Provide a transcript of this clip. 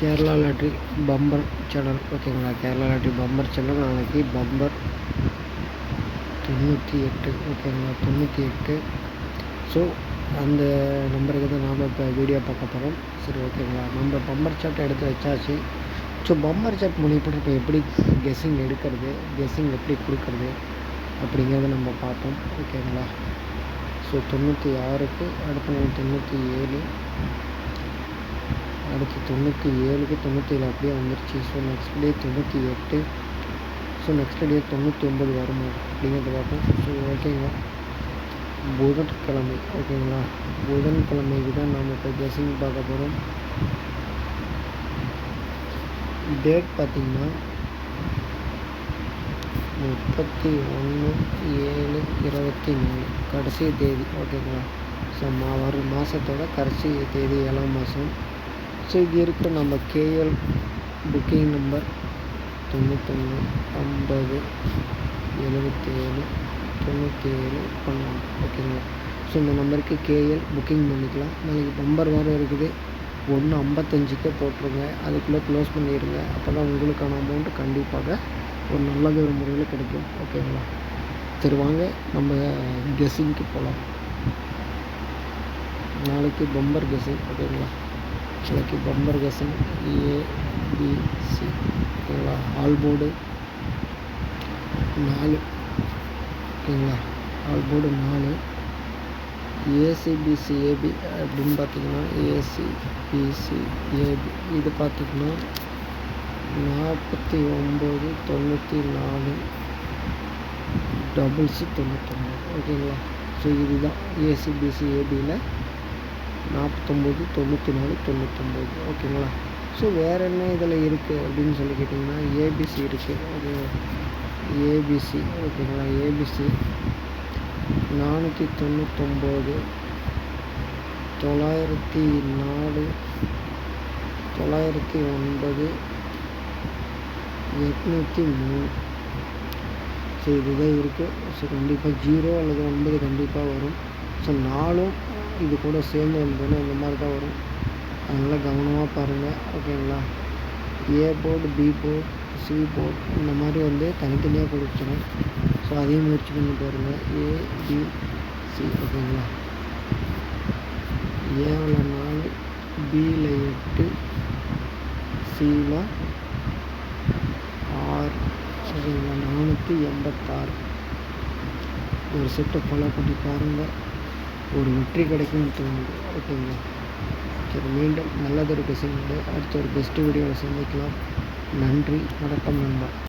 Kerala lottery bumper channel ஓகேங்களா Kerala lottery bumper channel நாளைக்கு bumper தொண்ணூற்றி எட்டு ஓகேங்களா தொண்ணூற்றி எட்டு ஸோ அந்த நம்பருக்கு தான் நாம் இப்போ வீடியோ பார்க்க போகிறோம் சரி ஓகேங்களா நம்ம பம்பர் சாட் எடுத்து வச்சாச்சு ஸோ பம்பர் சாட் மூலியப்பட இப்போ எப்படி கெஸ்ஸிங் எடுக்கிறது கெஸ்ஸிங் எப்படி கொடுக்கறது அப்படிங்கிறத நம்ம பார்ப்போம் ஓகேங்களா ஸோ தொண்ணூற்றி ஆறுக்கு அடுத்த நாள் தொண்ணூற்றி ஏழு அடுத்து தொண்ணூற்றி ஏழுக்கு தொண்ணூற்றி ஏழு அப்படியே வந்துருச்சு. ஸோ நெக்ஸ்ட் டே தொண்ணூற்றி எட்டு. ஸோ நெக்ஸ்ட் டே தொண்ணூற்றி ஒம்பது வருமா? அப்படிங்கிறத பார்ப்போம். ஸோ ஓகேங்களா புதன்கிழமை ஓகேங்களா புதன்கிழமைக்கு தான் நாம் இப்போ கெஸ்ஸிங் பார்க்க போகிறோம் டேட் பார்த்திங்கன்னா முப்பத்தி ஒன்று ஏழு இருபத்தி மூணு கடைசி தேதி ஓகேங்களா ஸோ மா வரும் மாதத்தோட கடைசி தேதி ஏழாம் மாதம் ஸோ இது இருக்கிற நம்ம கேஎல் புக்கிங் நம்பர் தொண்ணூத்தொன்று ஐம்பது எழுபத்தேழு தொண்ணூற்றேழு பன்னெண்டு. ஓகேங்களா ஸோ இந்த நம்பருக்கு கேஎல் புக்கிங் பண்ணிக்கலாம். நாளைக்கு பம்பர் வேறு இருக்குது. ஒன்று ஐம்பத்தஞ்சுக்கே போட்டுருங்க. அதுக்குள்ளே க்ளோஸ் பண்ணிடுங்க. அப்போ தான் உங்களுக்கான அமௌண்ட்டு கண்டிப்பாக ஒரு நல்ல ஒரு முறையில் கிடைக்கும். ஓகேங்களா சரி வாங்க. நம்ம கெஸ்ஸிங்க்கு போகலாம். நாளைக்கு பம்பர் கெஸ்ஸிங் ஓகேங்களா கிழக்கு பம்பர் கசன் ஏபிசி ஓகேங்களா ஆல் போர்டு நாலு. ஓகேங்களா? ஆல் போர்டு நாலு. ஏசிபிசி ஏபி அப்படின்னு பார்த்தீங்கன்னா ஏசிபிசி ஏபி இது பார்த்திங்கன்னா நாற்பத்தி ஒம்பது தொண்ணூற்றி நாலு. டபுள்ஸு தொண்ணூற்றொம்பது ஓகேங்களா? ஸோ இதுதான் ஏசிபிசி ஏபியில் நாற்பத்தொம்போது தொண்ணூற்றி நாலு தொண்ணூத்தொம்பது. ஓகேங்களா? ஸோ வேறு என்ன இதில் இருக்குது அப்படின்னு சொல்லி கேட்டிங்கன்னா ஏபிசி இருக்குது அது ஏபிசி ஓகேங்களா ஏபிசி நானூற்றி தொண்ணூத்தொம்பது தொள்ளாயிரத்தி நாலு தொள்ளாயிரத்தி ஒன்பது எட்நூற்றி மூணு ஸோ இதுதான் இருக்குது ஸோ கண்டிப்பாக ஜீரோ அல்லது ஒன்பது கண்டிப்பாக வரும். ஸோ நாலும் இது கூட சேர்ந்து வந்ததுன்னா இந்த மாதிரி தான் வரும். அதனால் கவனமாக பாருங்கள் ஓகேங்களா? A board B board C board இந்த மாதிரி வந்து தனித்தனியாக கொடுத்துரும் ஸோ அதையும் முயற்சி பண்ணி பாருங்கள் ஏ பி சி ஓகேங்களா? ஏவில் நாலு பியில் எட்டு சியில் ஆறு. ஓகேங்களா நானூற்றி எண்பத்தாறு. ஒரு செட்டை ஃபாலோ பண்ணி பாருங்கள் ஒரு வெற்றி கிடைக்கும்னு தோணுது. ஓகேங்களா? சரி மீண்டும் நல்லதொரு கசினோடு அடுத்த ஒரு பெஸ்ட்டு வீடியோவில் சந்திக்கலாம். நன்றி வணக்கம் நண்பா.